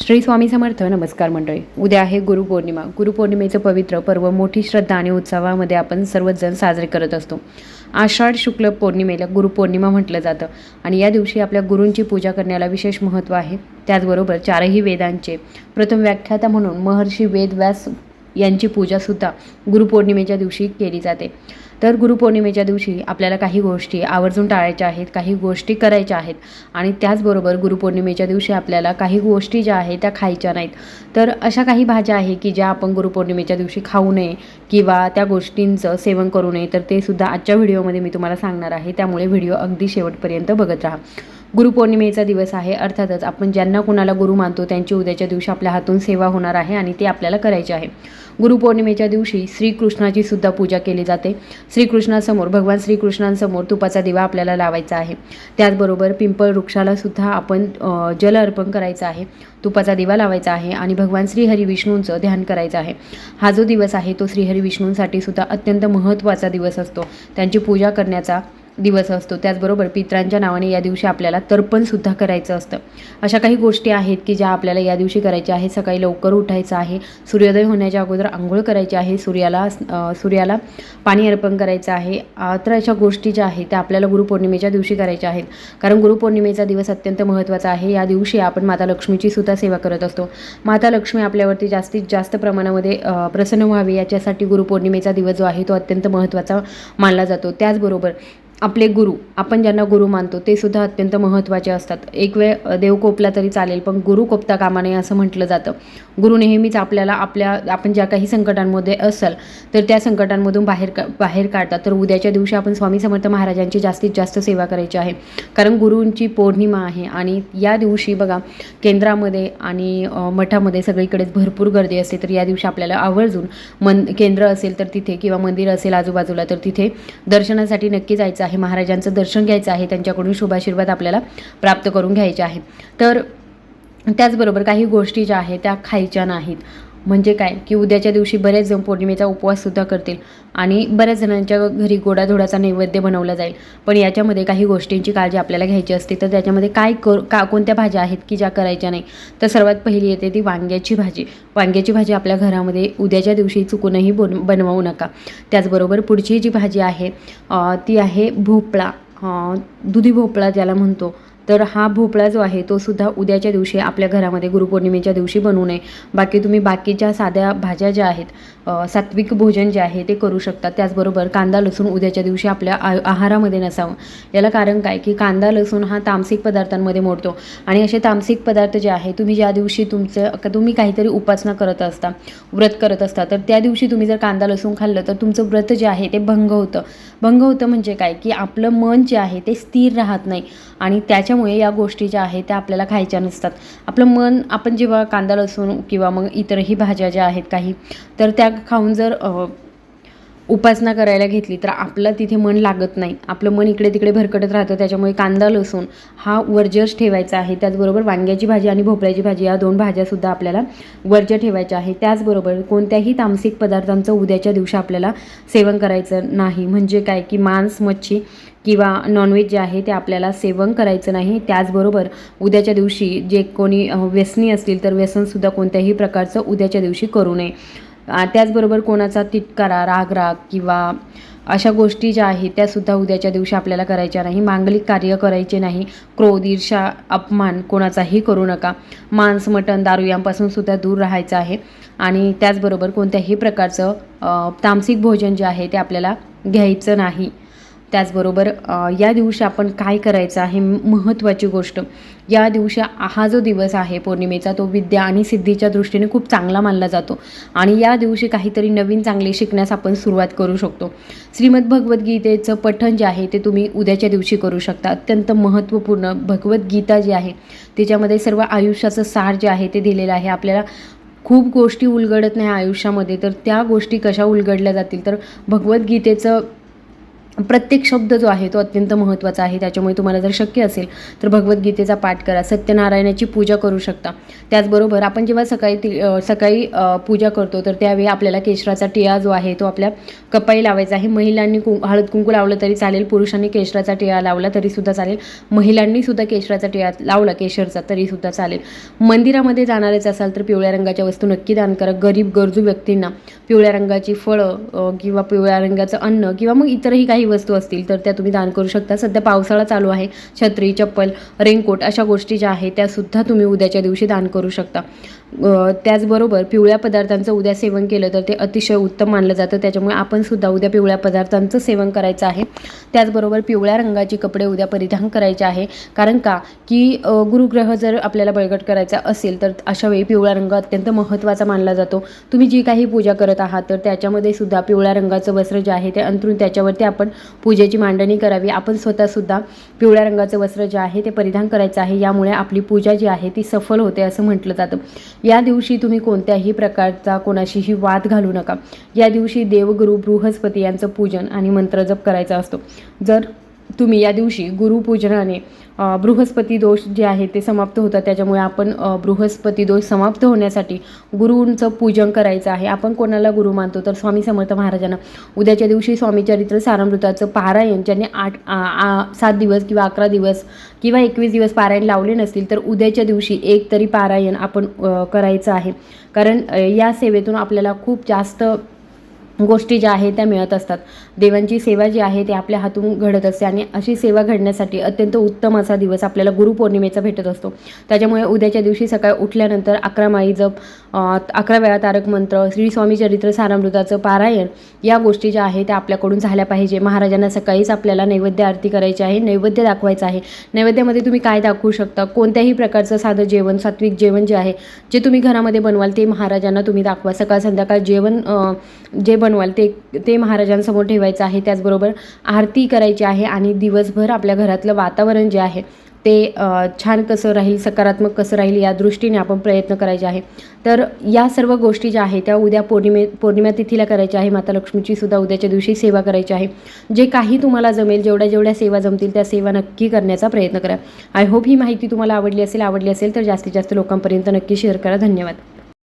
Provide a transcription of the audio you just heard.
श्री स्वामी समर्थ नमस्कार मंडळी. उद्या आहे गुरुपौर्णिमा गुरुपौर्णिमेचं पवित्र पर्व मोठी श्रद्धा आणि उत्सवामध्ये आपण सर्वजण साजरे करत असतो. आषाढ शुक्ल पौर्णिमेला गुरुपौर्णिमा म्हटलं जातं आणि या दिवशी आपल्या गुरूंची पूजा करण्याला विशेष महत्त्व आहे. त्याचबरोबर चारही वेदांचे प्रथम व्याख्याता म्हणून महर्षी वेदव्यास यांची पूजासुद्धा गुरुपौर्णिमेच्या दिवशी केली जाते. तर गुरुपौर्णिमेच्या दिवशी आपल्याला काही गोष्टी आवर्जून टाळायच्या आहेत काही गोष्टी करायच्या आहेत. आणि त्याचबरोबर गुरुपौर्णिमेच्या दिवशी आपल्याला काही गोष्टी ज्या आहेत त्या खायच्या नाहीत. तर अशा काही भाज्या आहे की ज्या आपण गुरुपौर्णिमेच्या दिवशी खाऊ नये किंवा त्या गोष्टींचं सेवन करू नये तर ते सुद्धा आजच्या व्हिडिओमध्ये मी तुम्हाला सांगणार आहे. त्यामुळे व्हिडिओ अगदी शेवटपर्यंत बघत राहा. गुरुपौर्णिमेचा दिवस आहे. अर्थातच आपण ज्यांना कुणाला गुरु मानतो त्यांची उद्याच्या दिवशी आपल्या हातून सेवा होणार आहे आणि ते आपल्याला करायचे आहे. गुरुपौर्णिमेच्या दिवशी श्रीकृष्णाची सुद्धा पूजा केली जाते. श्रीकृष्णासमोर भगवान श्रीकृष्णांसमोर तुपाचा दिवा आपल्याला लावायचा आहे. त्याचबरोबर पिंपळ वृक्षाला सुद्धा आपण जल अर्पण करायचं आहे. तुपाचा दिवा लावायचा आहे आणि भगवान श्रीहरी विष्णूंचं ध्यान करायचं आहे. हा जो दिवस आहे तो श्रीहरी विष्णूंसाठी सुद्धा अत्यंत महत्त्वाचा दिवस असतो. त्यांची पूजा करण्याचा दिवस असतो. त्याचबरोबर पित्रांच्या नावाने या दिवशी आपल्याला तर्पणसुद्धा करायचं असतं. अशा काही गोष्टी आहेत की ज्या आपल्याला या दिवशी करायच्या आहे सकाळी लवकर उठायचं आहे. सूर्योदय होण्याच्या अगोदर आंघोळ करायची आहे. सूर्याला सूर्याला पाणी अर्पण करायचं आहे. तर अशा गोष्टी ज्या आहेत त्या आपल्याला गुरुपौर्णिमेच्या दिवशी करायच्या आहेत. कारण गुरुपौर्णिमेचा दिवस अत्यंत महत्त्वाचा आहे. या दिवशी आपण माता लक्ष्मीची सुद्धा सेवा करत असतो. माता लक्ष्मी आपल्यावरती जास्तीत जास्त प्रमाणामध्ये प्रसन्न व्हावी याच्यासाठी गुरुपौर्णिमेचा दिवस जो आहे तो अत्यंत महत्त्वाचा मानला जातो. त्याचबरोबर आपले गुरु आपण ज्यांना गुरु मानतो ते सुद्धा अत्यंत महत्त्वाचे असतात. एक वेळ देव कोपला तरी चालेल पण गुरु कोपता कामा नये असं म्हटलं जातं. गुरु नेहमीच आपल्याला आपल्या आपण ज्या काही संकटांमध्ये असाल तर त्या संकटांमधून बाहेर का बाहेर काढतात. तर उद्याच्या दिवशी आपण स्वामी समर्थ महाराजांची जास्तीत जास्त सेवा करायची आहे. कारण गुरूंची पौर्णिमा आहे आणि या दिवशी बघा केंद्रामध्ये आणि मठामध्ये सगळीकडेच भरपूर गर्दी असते. तर या दिवशी आपल्याला आवर्जून मन केंद्र असेल तर तिथे किंवा मंदिर असेल आजूबाजूला तर तिथे दर्शनासाठी नक्की जायचं आहे. महाराजांचं दर्शन घ्यायचं आहे. त्यांच्याकडून शुभाशीर्वाद आपल्याला प्राप्त करून घ्यायचे आहे. तर त्याचबरोबर काही गोष्टी ज्या आहेत त्या खायच्या नाहीत. म्हणजे काय? की उद्याच्या दिवशी बरेच जण पौर्णिमेचा उपवाससुद्धा करतील आणि बऱ्याच जणांच्या घरी गोडाधोडाचा नैवेद्य बनवला जाईल. पण याच्यामध्ये काही गोष्टींची काळजी आपल्याला घ्यायची असते. तर त्याच्यामध्ये काय कर का कोणत्या भाज्या आहेत की ज्या करायच्या नाही? तर सर्वात पहिली येते ती वांग्याची भाजी. वांग्याची भाजी आपल्या घरामध्ये उद्याच्या दिवशी चुकूनही बन बनवू नका. त्याचबरोबर पुढची जी भाजी आहे ती आहे भोपळा. दुधी भोपळा ज्याला म्हणतो. तर हा भोपळा जो आहे तो सुद्धा उद्याच्या दिवशी आपल्या घरामध्ये गुरुपौर्णिमेच्या दिवशी बनवू नये. बाकी तुम्ही बाकीच्या साध्या भाज्या ज्या आहेत सात्विक भोजन जे आहे ते करू शकता. त्याचबरोबर कांदा लसूण उद्याच्या दिवशी आपल्या आ आहारामध्ये नसावं. याला कारण काय? की कांदा लसूण हा तामसिक पदार्थांमध्ये मोडतो. आणि असे तामसिक पदार्थ जे आहे तुम्ही ज्या दिवशी तुमचं का तुम्ही काहीतरी उपासना करत असता व्रत करत असता तर त्या दिवशी तुम्ही जर कांदा लसूण खाल्लं तर तुमचं व्रत जे आहे ते भंग होतं. भंग होतं म्हणजे काय? की आपलं मन जे आहे ते स्थिर राहत नाही. आणि त्याच्यामुळे या गोष्टी ज्या आहेत त्या आपल्याला खायच्या नसतात. आपलं मन आपण जेव्हा कांदा लसूण किंवा मग इतरही भाज्या ज्या आहेत काही तर त्या खाऊन जर उपासना करायला घेतली तर आपलं तिथे मन लागत नाही. आपलं मन इकडे तिकडे भरकटत राहतं. त्याच्यामुळे कांदा लसूण हा वर्जस ठेवायचा आहे त्याचबरोबर वांग्याची भाजी आणि भोपळ्याची भाजी या दोन भाज्यासुद्धा आपल्याला वर्ज ठेवायच्या आहे. त्याचबरोबर कोणत्याही तामसिक पदार्थांचं उद्याच्या दिवशी आपल्याला सेवन करायचं नाही. म्हणजे काय? की मांस मच्छी किंवा नॉनव्हेज जे आहे ते आपल्याला सेवन करायचं नाही. त्याचबरोबर उद्याच्या दिवशी जे कोणी व्यसनी असतील तर व्यसनसुद्धा कोणत्याही प्रकारचं उद्याच्या दिवशी करू नये. त्याचबरोबर कोणाचा तिटकारा रागराग किंवा अशा गोष्टी ज्या आहेत त्यासुद्धा उद्याच्या दिवशी आपल्याला करायच्या नाही. मांगलिक कार्य करायचे नाही. क्रोध ईर्षा अपमान कोणाचाही करू नका. मांस मटण दारू यांपासून सुद्धा दूर राहायचं आहे. आणि त्याचबरोबर कोणत्याही प्रकारचं तामसिक भोजन जे आहे ते आपल्याला घ्यायचं नाही. त्याचबरोबर या दिवशी आपण काय करायचं आहे महत्त्वाची गोष्ट. या दिवशी हा जो दिवस आहे पौर्णिमेचा तो विद्या आणि सिद्धीच्या दृष्टीने खूप चांगला मानला जातो. आणि या दिवशी काहीतरी नवीन चांगले शिकण्यास आपण सुरुवात करू शकतो. श्रीमद भगवद्गीतेचं पठण जे आहे ते तुम्ही उद्याच्या दिवशी करू शकता. अत्यंत महत्त्वपूर्ण भगवद्गीता जी आहे त्याच्यामध्ये सर्व आयुष्याचं सार जे आहे ते दिलेलं आहे. आपल्याला खूप गोष्टी उलगडत नाही आयुष्यामध्ये तर त्या गोष्टी कशा उलगडल्या जातील? तर भगवद्गीतेचं प्रत्येक शब्द जो आहे तो अत्यंत महत्त्वाचा आहे. त्याच्यामुळे तुम्हाला जर शक्य असेल तर भगवद्गीतेचा पाठ करा. सत्यनारायणाची पूजा करू शकता. त्याचबरोबर आपण जेव्हा सकाळी ती सकाळी पूजा करतो तर त्यावेळी आपल्याला केशराचा टिळा जो आहे तो आपल्या कपाळी लावायचा आहे. महिलांनी कुं हळद कुंकू लावलं तरी चालेल. पुरुषांनी केशराचा टिळा लावला तरीसुद्धा चालेल. महिलांनी सुद्धा केशराचा टिळा लावला केशरचा तरीसुद्धा चालेल. मंदिरामध्ये जाणारेच असाल तर पिवळ्या रंगाच्या वस्तू नक्की दान करा. गरीब गरजू व्यक्तींना पिवळ्या रंगाची फळं किंवा पिवळ्या रंगाचं अन्न किंवा मग इतरही काही वस्तू असतील तर त्या तुम्ही दान करू शकता. सध्या पावसाळा चालू आहे. छत्री चप्पल रेनकोट अशा गोष्टी ज्या आहेत त्यासुद्धा तुम्ही उद्याच्या दिवशी दान करू शकता. त्याचबरोबर पिवळ्या पदार्थांचं उद्या सेवन केलं तर ते अतिशय उत्तम मानलं जातं. त्याच्यामुळे आपण सुद्धा उद्या पिवळ्या पदार्थांचं सेवन करायचं आहे. त्याचबरोबर पिवळ्या रंगाचे कपडे उद्या परिधान करायचे आहे. कारण का? की गुरुग्रह जर आपल्याला बळकट करायचा असेल तर अशा वेळी पिवळा रंग अत्यंत महत्त्वाचा मानला जातो. तुम्ही जी काही पूजा करत आहात तर त्याच्यामध्ये सुद्धा पिवळ्या रंगाचं वस्त्र जे आहे ते अंतरून त्याच्यावरती आपण पूजेची मांडणी करावी. आपण स्वतःसुद्धा पिवळ्या रंगाचं वस्त्र जे आहे ते परिधान करायचं आहे. यामुळे आपली पूजा जी आहे ती सफल होते असं म्हटलं जातं. या दिवशी तुम्ही कोणत्याही प्रकारचा कोणाशीही वाद घालू नका. या दिवशी देवगुरु बृहस्पती यांचं पूजन आणि मंत्रजप करायचा असतो. जर तुम्ही या दिवशी गुरुपूजनाने बृहस्पती दोष जे आहे ते समाप्त होतात. त्याच्यामुळे आपण बृहस्पती दोष समाप्त होण्यासाठी गुरूंचं पूजन करायचं आहे. आपण कोणाला गुरु मानतो? तर स्वामी समर्थ महाराजांना. उद्याच्या दिवशी स्वामी चरित्र सारामृताचं पारायण ज्यांनी आठ आ, सात दिवस किंवा अकरा दिवस किंवा एकवीस दिवस पारायण लावले नसतील तर उद्याच्या दिवशी एक तरी पारायण आपण करायचं आहे. कारण या सेवेतून आपल्याला खूप जास्त गोष्टी ज्या आहेत त्या मिळत असतात. देवांची सेवा जी आहे ती आपल्या हातून घडत असते आणि अशी सेवा घडण्यासाठी अत्यंत उत्तम असा दिवस आपल्याला गुरुपौर्णिमेचा भेटत असतो. त्याच्यामुळे उद्याच्या दिवशी सकाळी उठल्यानंतर अकरा माळी जप अकरा वेळा तारक मंत्र श्री स्वामी चरित्र सारामृताचं पारायण या गोष्टी ज्या आहेत त्या आपल्याकडून झाल्या पाहिजे. महाराजांना सकाळीच आपल्याला नैवेद्य आरती करायची आहे नैवेद्य दाखवायचं आहे. नैवेद्यामध्ये तुम्ही काय दाखवू शकता? कोणत्याही प्रकारचं साधं जेवण सात्विक जेवण जे आहे जे तुम्ही घरामध्ये बनवाल ते महाराजांना तुम्ही दाखवा. सकाळ संध्याकाळ जेवण जे बनवाल ते ते महाराजांसमोर ठेवायचं आहे. त्याचबरोबर आरती करायची आहे आणि दिवसभर आपल्या घरातलं वातावरण जे आहे ते छान कसं राहील सकारात्मक कसं राहील या दृष्टीने आपण प्रयत्न करायचे आहे. तर या सर्व गोष्टी ज्या आहेत त्या उद्या पौर्णिमे पौर्णिमा तिथीला करायच्या आहे. माता लक्ष्मीची सुद्धा उद्याच्या दिवशी सेवा करायची आहे. जे काही तुम्हाला जमेल जेवढ्या जेवढ्या सेवा जमतील त्या सेवा नक्की करण्याचा प्रयत्न करा. आय होप ही माहिती तुम्हाला आवडली असेल आवडली असेल तर जास्तीत जास्त लोकांपर्यंत नक्की शेअर करा. धन्यवाद.